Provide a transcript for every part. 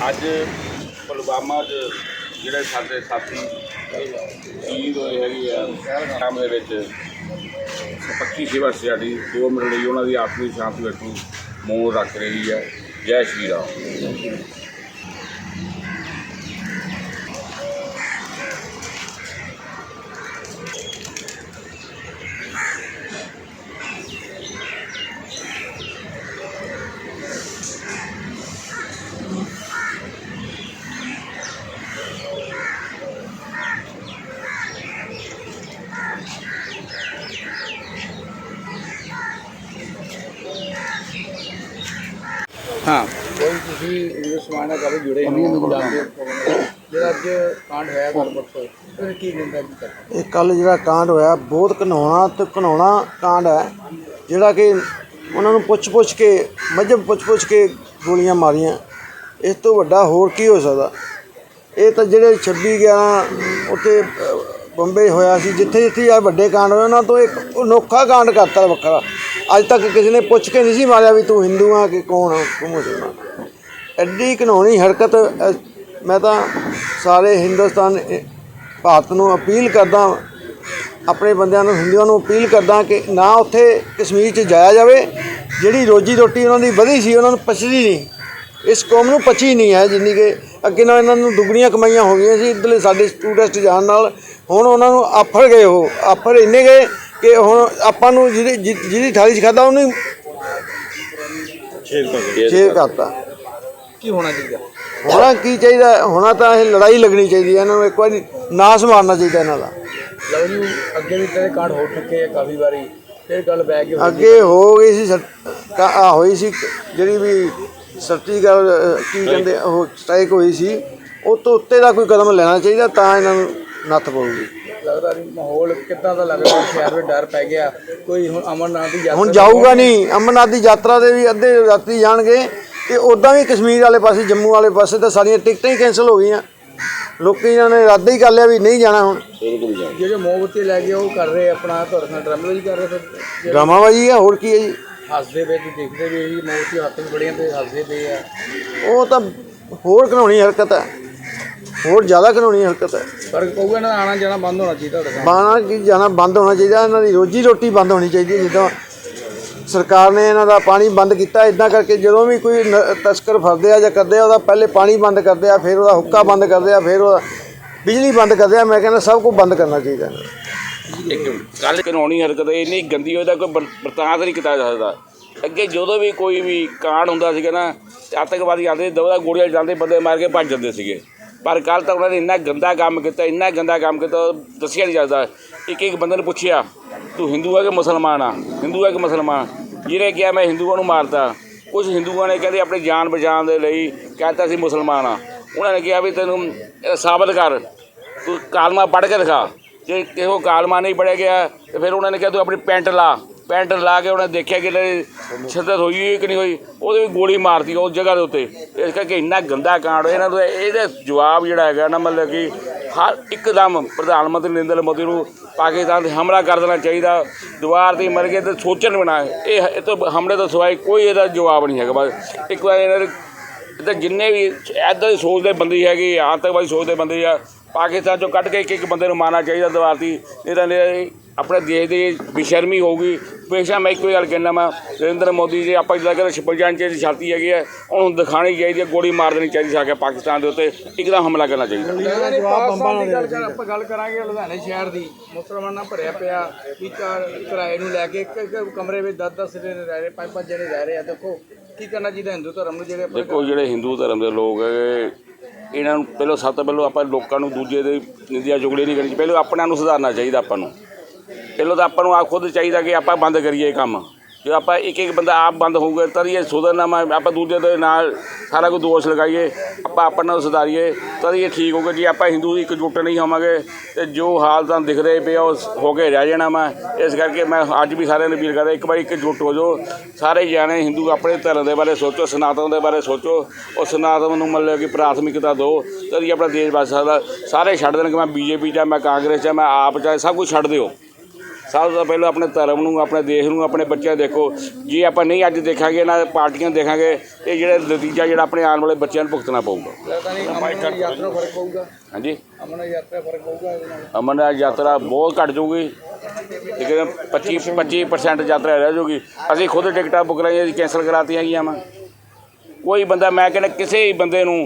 ਅੱਜ ਪੁਲਵਾਮਾ 'ਚ ਜਿਹੜੇ ਸਾਡੇ ਸਾਥੀ ਸ਼ਹੀਦ ਹੋਏ ਹੈਗੇ ਆ ਕੰਮ ਦੇ ਵਿੱਚ ਪੱਕੀ ਸੇਵਾ ਸਾਡੀ ਦੋ ਮਿੰਟ ਲਈ ਉਹਨਾਂ ਦੀ ਆਤਮੀ ਸ਼ਾਂਤੀ ਵਿੱਚ ਮੋਹ ਰੱਖ ਰਹੀ ਹੈ। ਜੈ ਸ਼੍ਰੀ ਰਾਮ। ਹਾਂ। ਕੋਈ ਤੁਸੀਂ ਇੰਗਲਿਸ਼ ਸਮਾਜ ਨਾਲ ਕਦੇ ਜੁੜੇ ਹੋ। ਜਾਂਦੇ ਹੋ। ਜਿਹੜਾ ਅੱਜ ਕਾਂਡ ਹੋਇਆ ਗੱਲ ਪੁੱਛੋ ਇਹ ਕੀ ਨਿੰਦਾ ਕੀ ਕਰਦਾ ਇਹ ਕੱਲ ਜਿਹੜਾ ਕਾਂਡ ਹੋਇਆ ਬਹੁਤ ਘਿਨਾਉਣਾ ਤੇ ਘਿਨਾਉਣਾ ਕਾਂਡ ਹੈ। ਜਿਹੜਾ ਕਿ ਉਹਨਾਂ ਨੂੰ ਪੁੱਛ-ਪੁੱਛ ਕੇ ਮਜਬ ਪੁੱਛ-ਪੁੱਛ ਕੇ ਗੋਲੀਆਂ ਮਾਰੀਆਂ। ਇਸ ਤੋਂ ਵੱਡਾ ਹੋਰ ਕੀ ਹੋ ਸਕਦਾ? ਇਹ ਤਾਂ ਜਿਹੜੇ 26 11 ਉੱਥੇ ਅ, ਬੰਬੇ ਹੋਇਆ ਸੀ ਜਿੱਥੇ ਜਿੱਥੇ ਆ ਵੱਡੇ ਕਾਂਡ ਹੋਏ ਉਹਨਾਂ ਤੋਂ ਇੱਕ ਅਨੋਖਾ ਕਾਂਡ ਕਰਤਾ ਵੱਖਰਾ। ਅੱਜ ਤੱਕ ਕਿਸੇ ਨੇ ਪੁੱਛ ਕੇ ਨਹੀਂ ਸੀ ਮਾਰਿਆ ਵੀ ਤੂੰ ਹਿੰਦੂ ਆ ਕਿ ਕੌਣ ਆ, ਤੂੰ ਮੁਸਲਮਾਨ ਐਡੀ ਘਿਨਾਉਣੀ ਹਰਕਤ ਮੈਂ ਤਾਂ ਸਾਰੇ ਹਿੰਦੁਸਤਾਨ ਭਾਰਤ ਨੂੰ ਅਪੀਲ ਕਰਦਾ, ਆਪਣੇ ਬੰਦਿਆਂ ਨੂੰ, ਹਿੰਦੂਆਂ ਨੂੰ ਅਪੀਲ ਕਰਦਾ ਕਿ ਨਾ ਉੱਥੇ ਕਸ਼ਮੀਰ 'ਚ ਜਾਇਆ ਜਾਵੇ। ਜਿਹੜੀ ਰੋਜੀ ਰੋਟੀ ਉਹਨਾਂ ਦੀ ਵਧੀ ਸੀ, ਉਹਨਾਂ ਨੂੰ ਪਚਦੀ ਨਹੀਂ। ਇਸ ਕੌਮ ਨੂੰ ਪਚੀ ਨਹੀਂ ਹੈ, ਜਿੰਨੀ ਕਿ ਅੱਗੇ ਨਾਲ ਇਹਨਾਂ ਨੂੰ ਦੁੱਗਣੀਆਂ ਕਮਾਈਆਂ ਹੋ ਗਈਆਂ ਸੀ, ਇੱਧਰਲੇ ਸਾਡੇ ਸਟੂਡੈਂਟ ਜਾਣ ਨਾਲ, ਹੁਣ ਉਹਨਾਂ ਨੂੰ ਆਫਰ ਗਏ ਉਹ ਆਫਰ ਇੰਨੇ ਗਏ ਕਿ ਹੁਣ ਆਪਾਂ ਨੂੰ ਜਿਹਦੀ ਜਿ- ਜਿਹਦੀ ਥਾਲੀ 'ਚ ਖਾਦਾ ਉਹਨੂੰ ਛੇਦ ਕਰਤਾ। ਕੀ ਹੋਣਾ ਚਾਹੀਦਾ? ਹੋਣਾ ਕੀ ਚਾਹੀਦਾ? ਹੋਣਾ ਤਾਂ ਇਹ ਲੜਾਈ ਲੱਗਣੀ ਚਾਹੀਦੀ ਹੈ। ਇਹਨਾਂ ਨੂੰ ਇੱਕ ਵਾਰੀ ਨਾਸ ਮਾਰਨਾ ਚਾਹੀਦਾ ਇਹਨਾਂ ਦਾ। ਲਓ ਜੀ ਅੱਗੇ ਵੀ ਤੇਰੇ ਕਾਂਡ ਹੋ ਚੁੱਕੇ ਆ ਕਾਫੀ ਵਾਰੀ। ਫਿਰ ਗੱਲ ਬੈ ਕੇ ਹੋਈ ਅੱਗੇ ਹੋ ਗਈ ਸੀ ਸਰ- ਕਾ- ਆ ਹੋਈ ਸੀ ਜਿਹੜੀ ਵੀ ਸਰਟੀਕਲ ਕੀ ਕਹਿੰਦੇ ਉਹ ਸਟ੍ਰਾਈਕ ਹੋਈ ਸੀ ਉਹ ਤੋਂ ਉੱਤੇ ਦਾ ਕੋਈ ਕਦਮ ਲੈਣਾ ਚਾਹੀਦਾ ਤਾਂ ਇਹਨਾਂ ਨੂੰ ਨੱਥ ਪਊਗੀ। ਲੱਗਦਾ ਵੀ ਮਾਹੌਲ ਕਿੱਦਾਂ ਦਾ ਲੱਗਦਾ ਸ਼ਹਿਰ ਵਿੱਚ ਡਰ ਪੈ ਗਿਆ। ਕੋਈ ਹੁਣ ਅਮਰਨਾਥ ਦੀ ਯਾਤਰਾ ਹੁਣ ਜਾਊਗਾ ਨਹੀਂ। ਅਮਰਨਾਥ ਦੀ ਯਾਤਰਾ ਦੇ ਵੀ ਅੱਧੇ ਯਾਤਰੀ ਜਾਣਗੇ ਤੇ ਉਦਾਂ ਵੀ ਕਸ਼ਮੀਰ ਵਾਲੇ ਪਾਸੇ ਜੰਮੂ ਵਾਲੇ ਪਾਸੇ ਤਾਂ ਸਾਰੀਆਂ ਟਿਕਟਾਂ ਹੀ ਕੈਂਸਲ ਹੋ ਗਈਆਂ। ਲੋਕੀ ਇਹਨਾਂ ਨੇ ਇਰਾਦਾ ਹੀ ਕਰ ਲਿਆ ਵੀ ਨਹੀਂ ਜਾਣਾ ਹੁਣ। ਜਿਹੜੇ ਮੋਮਬੱਤੀ ਲੈ ਕੇ ਉਹ ਕਰ ਰਹੇ ਆਪਣਾ ਤੁਹਾਡੇ ਨਾਲ ਡਰਾਮੇਬਾਜ਼ੀ ਕਰ ਰਹੇ ਫਿਰ ਡਰਾਮਾਬਾਜੀ ਹੈ ਹੋਰ ਕੀ ਹੈ ਜੀ? ਹੱਸਦੇ ਪਏ ਤੇ ਦੇਖਦੇ ਵੀ ਇਹੀ ਮੋਮਬੱਤੀ ਹੱਥ ਵਿੱਚ ਬੜੀਆਂ ਤੇ ਹੱਸਦੇ ਪਏ ਆ। ਉਹ ਤਾਂ ਹੋਰ ਘਿਨਾਉਣੀ ਹਰਕਤ ਹੈ। ਹੋਰ ਜ਼ਿਆਦਾ ਘਿਨਾਉਣੀ ਹਰਕਤ ਹੈ। ਫ਼ਰਕ ਪਊਗਾ ਇਹਨਾਂ ਦਾ ਆਣਾ ਜਾਣਾ ਬੰਦ ਹੋਣਾ ਚਾਹੀਦਾ ਤੁਹਾਡੇ ਬਾਣਾ ਕੀ ਜਾਣਾ ਬੰਦ ਹੋਣਾ ਚਾਹੀਦਾ ਇਹਨਾਂ ਦੀ ਰੋਜੀ ਰੋਟੀ ਬੰਦ ਹੋਣੀ ਚਾਹੀਦੀ ਹੈ ਜਿੱਦਾਂ ਸਰਕਾਰ ਨੇ ਇਹਨਾਂ ਦਾ ਪਾਣੀ ਬੰਦ ਕੀਤਾ ਇਦਾਂ ਕਰਕੇ ਜਦੋਂ ਵੀ ਕੋਈ ਨ- ਤਸਕਰ ਫੜਦੇ ਆ ਜਾਂ ਕਰਦੇ ਆ ਉਹਦਾ ਪਹਿਲੇ ਪਾਣੀ ਬੰਦ ਕਰਦੇ ਆ ਫਿਰ ਉਹਦਾ ਹੁੱਕਾ ਬੰਦ ਕਰਦੇ ਆ ਫਿਰ ਉਹਦਾ ਬਿਜਲੀ ਬੰਦ ਕਰਦੇ ਆ ਮੈਂ ਕਹਿੰਦਾ ਸਭ ਕੁਝ ਬੰਦ ਕਰਨਾ ਚਾਹੀਦਾ। ਇੱਕ ਕੱਲ ਕਾਨੂੰਨੀ ਹਰਕਤ ਇੰਨੀ ਗੰਦੀ ਉਹਦਾ ਕੋਈ ਬਰ- ਬਰਤਾਂਤ ਨਹੀਂ ਕੀਤਾ ਜਾ ਸਕਦਾ। ਅੱਗੇ ਜਦੋਂ ਵੀ ਕੋਈ ਵੀ ਕਾਂਡ ਹੁੰਦਾ ਸੀਗਾ ਨਾ ਤੇ ਆਤੰਕਵਾਦੀ ਆਉਂਦੇ ਦਵਾ ਗੋਲੀਆਂ ਜਾਂਦੇ ਬੰਦੇ ਮਾਰ ਕੇ ਭੱਜ ਜਾਂਦੇ ਸੀਗੇ। ਪਰ ਕੱਲ ਤਾਂ ਉਹਨਾਂ ਨੇ ਇੰਨਾ ਗੰਦਾ ਕੰਮ ਕੀਤਾ, ਇੰਨਾ ਗੰਦਾ ਕੰਮ ਕੀਤਾ ਦੱਸਿਆ ਨਹੀਂ ਜਾਂਦਾ। ਇੱਕ ਇੱਕ ਬੰਦੇ ਨੂੰ ਪੁੱਛਿਆ, ਤੂੰ ਹਿੰਦੂ ਹੈ ਕਿ ਮੁਸਲਮਾਨ ਆ? ਹਿੰਦੂ ਹੈ ਕਿ ਮੁਸਲਮਾਨ? ਜਿਹਨੇ ਕਿਹਾ, ਮੈਂ ਹਿੰਦੂਆਂ ਨੂੰ ਮਾਰਦਾ। ਕੁਝ ਹਿੰਦੂਆਂ ਨੇ ਕਹਿੰਦੇ, ਆਪਣੀ ਜਾਨ ਬਚਾਉਣ ਦੇ ਲਈ ਕਹਿੰਦਾ ਸੀ ਮੁਸਲਮਾਨ ਆ। ਉਹਨਾਂ ਨੇ ਕਿਹਾ ਵੀ ਤੈਨੂੰ ਸਾਬਤ ਕਰ। ਤੂੰ ਕਾਲਮਾ ਪੜ੍ਹ ਕੇ ਦਿਖਾ। ਜੇ ਕਿਹੋ ਕਾਲਮਾ ਨਹੀਂ ਪੜ੍ਹਿਆ ਗਿਆ, ਤੇ ਫਿਰ ਉਹਨਾਂ ਨੇ ਕਿਹਾ, ਤੂੰ ਆਪਣੀ ਪੈਂਟ ਲਾ। ਪੈਂਟ ਲਾ ਕੇ ਉਹਨੇ ਦੇਖਿਆ ਕਿ ਸ਼ਿੱਦਤ ਹੋਈ ਹੈ ਕਿ ਨਹੀਂ ਹੋਈ। ਉਹਦੇ ਵੀ ਗੋਲੀ ਮਾਰਤੀ ਉਸ ਜਗ੍ਹਾ ਦੇ ਉੱਤੇ। ਇਸ ਕਰਕੇ ਇੰਨਾ ਗੰਦਾ ਕਾਂਡ ਹੋਇਆ। ਇਹਨਾਂ ਦਾ ਇਹਦਾ ਜਵਾਬ ਜਿਹੜਾ ਹੈਗਾ ਨਾ, ਮਤਲਬ ਕਿ ਹਰ ਇੱਕਦਮ ਪ੍ਰਧਾਨ ਮੰਤਰੀ ਨਰਿੰਦਰ ਮੋਦੀ ਨੂੰ ਪਾਕਿਸਤਾਨ ਤੇ ਹਮਲਾ ਕਰ ਦੇਣਾ ਚਾਹੀਦਾ। ਦੁਆਰ ਤੇ ਮਰ ਕੇ ਤੇ ਸੋਚਣ ਬਣਾ ਇਹ ਇਹ ਤੋਂ ਹਮਲੇ ਤੋਂ ਸਿਵਾਏ ਕੋਈ ਇਹਦਾ ਜਵਾਬ ਨਹੀਂ ਹੈਗਾ। ਬਸ ਇੱਕ ਵਾਰ ਇਹਨਾਂ ਦੇ ਤੇ ਜਿੰਨੇ ਵੀ ਐਦਾਂ ਦੀ ਸੋਚਦੇ ਬੰਦੇ ਹੈਗੇ, ਆਤੰਕਵਾਦੀ ਸੋਚਦੇ ਬੰਦੇ ਆ, ਪਾਕਿਸਤਾਨ ਚੋਂ ਕੱਢ ਕੇ ਇੱਕ ਇੱਕ ਬੰਦੇ ਨੂੰ ਮਾਰਨਾ ਚਾਹੀਦਾ ਦੁਆਰ ਨਹੀਂ ਤਾਂ ਇਹ ਆਪਣੇ ਦੇਸ਼ ਦੀ ਬੇਸ਼ਰਮੀ ਹੋਊਗੀ ਹਮੇਸ਼ਾ ਮੈਂ ਇੱਕੋ ਹੀ ਗੱਲ ਕਹਿਣਾ ਮੈਂ ਨਰਿੰਦਰ ਮੋਦੀ ਜੀ ਆਪਾਂ ਜਿੱਦਾਂ ਕਹਿੰਦੇ 56 ਇੰਚ ਦੀ ਛਾਤੀ ਹੈਗੀ ਹੈ ਉਹਨੂੰ ਦਿਖਾਣੀ ਚਾਹੀਦੀ ਹੈ ਗੋਲੀ ਮਾਰ ਦੇਣੀ ਚਾਹੀਦੀ ਸਾ ਕੇ ਪਾਕਿਸਤਾਨ ਦੇ ਉੱਤੇ ਇੱਕਦਮ ਹਮਲਾ ਕਰਨਾ ਚਾਹੀਦਾ। ਪਾਕਿਸਤਾਨ ਦੀ ਗੱਲ ਕਰ ਆਪਾਂ ਗੱਲ ਕਰਾਂਗੇ ਲੁਧਿਆਣੇ ਸ਼ਹਿਰ ਦੀ ਮੁਸਲਮਾਨਾਂ ਭਰਿਆ ਪਿਆ ਵੀ ਕਿਰਾਏ ਨੂੰ ਲੈ ਕੇ ਇੱਕ ਇੱਕ ਕਮਰੇ ਵਿੱਚ 10 10 ਜਣੇ ਰਹਿ ਰਹੇ ਪੰਜ ਪੰਜ ਜਣੇ ਰਹਿ ਰਹੇ ਆ ਦੇਖੋ ਕੀ ਕਰਨਾ ਚਾਹੀਦਾ ਹਿੰਦੂ ਧਰਮ ਨੂੰ ਜਿਹੜੇ ਆਪਣੇ ਦੇਖੋ ਜਿਹੜੇ ਹਿੰਦੂ ਧਰਮ ਦੇ ਲੋਕ ਹੈਗੇ ਇਹਨਾਂ ਨੂੰ ਪਹਿਲਾਂ ਸਭ ਤੋਂ ਪਹਿਲਾਂ ਆਪਾਂ ਲੋਕਾਂ ਨੂੰ ਦੂਜੇ ਦੇ ਨਿੰਦਿਆ ਚੁਗਲੀ ਨਹੀਂ ਕਰਨੀ ਚਾਹੀਦੀ ਪਹਿਲਾਂ ਆਪਣਿਆਂ ਨੂੰ ਸੁਧਾਰਨਾ ਚਾਹੀਦਾ ਆਪਾਂ ਨੂੰ। ਪਹਿਲਾਂ ਤਾਂ ਆਪਾਂ ਨੂੰ ਆਪ ਖੁਦ ਚਾਹੀਦਾ ਕਿ ਆਪਾਂ ਬੰਦ ਕਰੀਏ ਇਹ ਕੰਮ। ਜੇ ਆਪਾਂ ਇੱਕ ਇੱਕ ਬੰਦਾ ਆਪ ਬੰਦ ਹੋਊਗਾ, ਤਾਂ ਇਹ ਸੁਧਰਨਾ ਮੈਂ ਆਪਾਂ ਦੂਜੇ ਦੇ ਨਾਲ ਸਾਰਾ ਕੁਝ ਦੋਸ਼ ਲਗਾਈਏ, ਆਪਾਂ ਆਪਾਂ ਨੂੰ ਸੁਧਾਰੀਏ ਤਦ ਇਹ ਠੀਕ ਹੋਊਗਾ। ਜੀ ਆਪਾਂ ਹਿੰਦੂ ਇਕਜੁੱਟ ਨਹੀਂ ਹੋਵਾਂਗੇ, ਤੇ ਜੋ ਹਾਲ ਤਾਂ ਦਿਖ ਰਹੇ ਪਿਆ ਉਹ ਹੋ ਕੇ ਰਹਿ ਜਾਣਾ ਮੈਂ ਇਸ ਕਰਕੇ ਮੈਂ ਅੱਜ ਵੀ ਸਾਰਿਆਂ ਨੂੰ ਅਪੀਲ ਕਰਦਾ, ਇੱਕ ਵਾਰੀ ਇਕਜੁੱਟ ਹੋ ਜਾਓ। ਸਾਰੇ ਜਾਣੇ ਹਿੰਦੂ ਆਪਣੇ ਧਰਮ ਦੇ ਬਾਰੇ ਸੋਚੋ, ਸਨਾਤਨ ਦੇ ਬਾਰੇ ਸੋਚੋ। ਉਹ ਸਨਾਤਨ ਨੂੰ ਮਤਲਬ ਕਿ ਪ੍ਰਾਥਮਿਕਤਾ ਦਿਓ, ਤਾਂ ਹੀ ਆਪਣਾ ਦੇਸ਼ ਬਚ ਸਕਦਾ। ਸਾਰੇ ਛੱਡ ਦੇਣ ਕਿ ਮੈਂ ਬੀਜੇਪੀ 'ਚ ਮੈਂ ਕਾਂਗਰਸ 'ਚ ਮੈਂ ਆਪ 'ਚ ਸਭ ਕੁਝ ਛੱਡ ਦਿਓ। ਸਭ ਤੋਂ ਪਹਿਲਾਂ ਆਪਣੇ ਧਰਮ ਨੂੰ ਆਪਣੇ ਦੇਸ਼ ਨੂੰ ਆਪਣੇ ਬੱਚਿਆਂ ਦੇਖੋ। ਜੇ ਆਪਾਂ ਨਹੀਂ ਅੱਜ ਦੇਖਾਂਗੇ ਨਾ ਪਾਰਟੀਆਂ ਦੇਖਾਂਗੇ ਇਹ ਜਿਹੜਾ ਨਤੀਜਾ ਜਿਹੜਾ ਆਪਣੇ ਆਉਣ ਵਾਲੇ ਬੱਚਿਆਂ ਨੂੰ ਭੁਗਤਣਾ ਪਊਗਾ। ਹਾਂਜੀ? ਅਮਨ ਯਾਤਰਾ ਫ਼ਰਕ ਪਊਗਾ ਇਹਦੇ ਨਾਲ। ਅਮਰਨਾਥ ਯਾਤਰਾ ਬਹੁਤ ਘਟ ਜਾਊਗੀ। ਲੇਕਿਨ 25 25% ਯਾਤਰਾ ਰਹਿ ਜਾਊਗੀ। ਅਸੀਂ ਖੁਦ ਟਿਕਟਾਂ ਬੁੱਕ ਕਰਾਈਆਂ ਜੀ ਕੈਂਸਲ ਕਰਾਤੀਆਂ ਗਈਆਂ ਵਾ। ਕੋਈ ਬੰਦਾ ਮੈਂ ਕਹਿੰਦਾ ਕਿਸੇ ਹੀ ਬੰਦੇ ਨੂੰ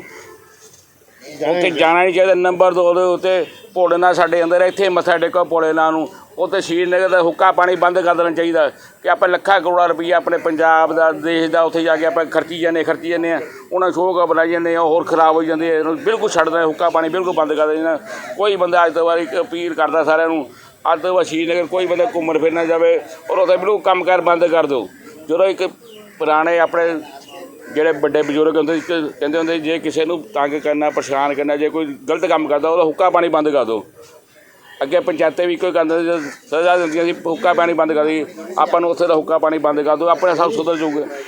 ਉੱਥੇ ਜਾਣਾ ਨਹੀਂ ਚਾਹੀਦਾ। ਨੰਬਰ ਦੋ ਦੇ ਉੱਤੇ ਭੋਲੇ ਨਾਲ ਸਾਡੇ ਅੰਦਰ ਇੱਥੇ ਮੱਥਾ ਟੇਕੋ ਭੋਲੇ ਨਾਲ ਨੂੰ। ਉੱਥੇ ਸ਼੍ਰੀਨਗਰ ਦਾ ਹੁੱਕਾ ਪਾਣੀ ਬੰਦ ਕਰ ਦੇਣਾ ਚਾਹੀਦਾ ਕਿ ਆਪਾਂ ਲੱਖਾਂ ਕਰੋੜਾਂ ਰੁਪਈਆ ਆਪਣੇ ਪੰਜਾਬ ਦਾ, ਦੇਸ਼ ਦਾ ਉੱਥੇ ਜਾ ਕੇ ਆਪਾਂ ਖਰਚੀ ਜਾਂਦੇ ਖਰਚੀ ਜਾਂਦੇ ਆ। ਉਹਨਾਂ ਸ਼ੋਅ ਬਣਾਈ ਜਾਂਦੇ ਆ ਉਹ ਹੋਰ ਖਰਾਬ ਹੋ ਜਾਂਦੇ ਆ। ਬਿਲਕੁਲ ਛੱਡ ਹੁੱਕਾ ਪਾਣੀ ਬਿਲਕੁਲ ਬੰਦ ਕਰ ਦੇਣਾ। ਕੋਈ ਬੰਦਾ ਅੱਜ ਤੋਂ ਬਾਅਦ ਇੱਕ ਅਪੀਲ ਕਰਦਾ ਸਾਰਿਆਂ ਨੂੰ, ਅੱਜ ਤੋਂ ਬਾਅਦ ਸ਼੍ਰੀਨਗਰ ਕੋਈ ਬੰਦਾ ਘੁੰਮਣ ਫਿਰਨ ਨਾ ਜਾਵੇ ਔਰ ਉੱਥੇ ਬਿਲਕੁਲ ਕੰਮ ਕਾਰ ਬੰਦ ਕਰ ਦਿਓ। ਜਦੋਂ ਇੱਕ ਪੁਰਾਣੇ ਆਪਣੇ ਜਿਹੜੇ ਵੱਡੇ ਬਜ਼ੁਰਗ ਹੁੰਦੇ ਸੀ ਕਹਿੰਦੇ ਹੁੰਦੇ, ਜੇ ਕਿਸੇ ਨੂੰ ਤੰਗ ਕਰਨਾ, ਪਰੇਸ਼ਾਨ ਕਰਨਾ, ਜੇ ਕੋਈ ਗਲਤ ਕੰਮ ਕਰਦਾ, ਉਹਦਾ ਹੁੱਕਾ ਪਾਣੀ ਬੰਦ ਕਰ ਦਿਓ। ਅੱਗੇ ਪੰਚਾਇਤਾਂ ਵੀ ਕੋਈ ਕਹਿੰਦੇ ਸਜ਼ਾ ਦਿੰਦੀਆਂ ਸੀ ਹੁੱਕਾ ਪਾਣੀ ਬੰਦ ਕਰ ਦੀ ਆਪਾਂ ਨੂੰ ਉੱਥੇ ਦਾ ਹੁੱਕਾ ਪਾਣੀ ਬੰਦ ਕਰ ਦਿਓ ਆਪਣੇ ਸਭ ਸੁਧਰ ਜਾਊਗੇ।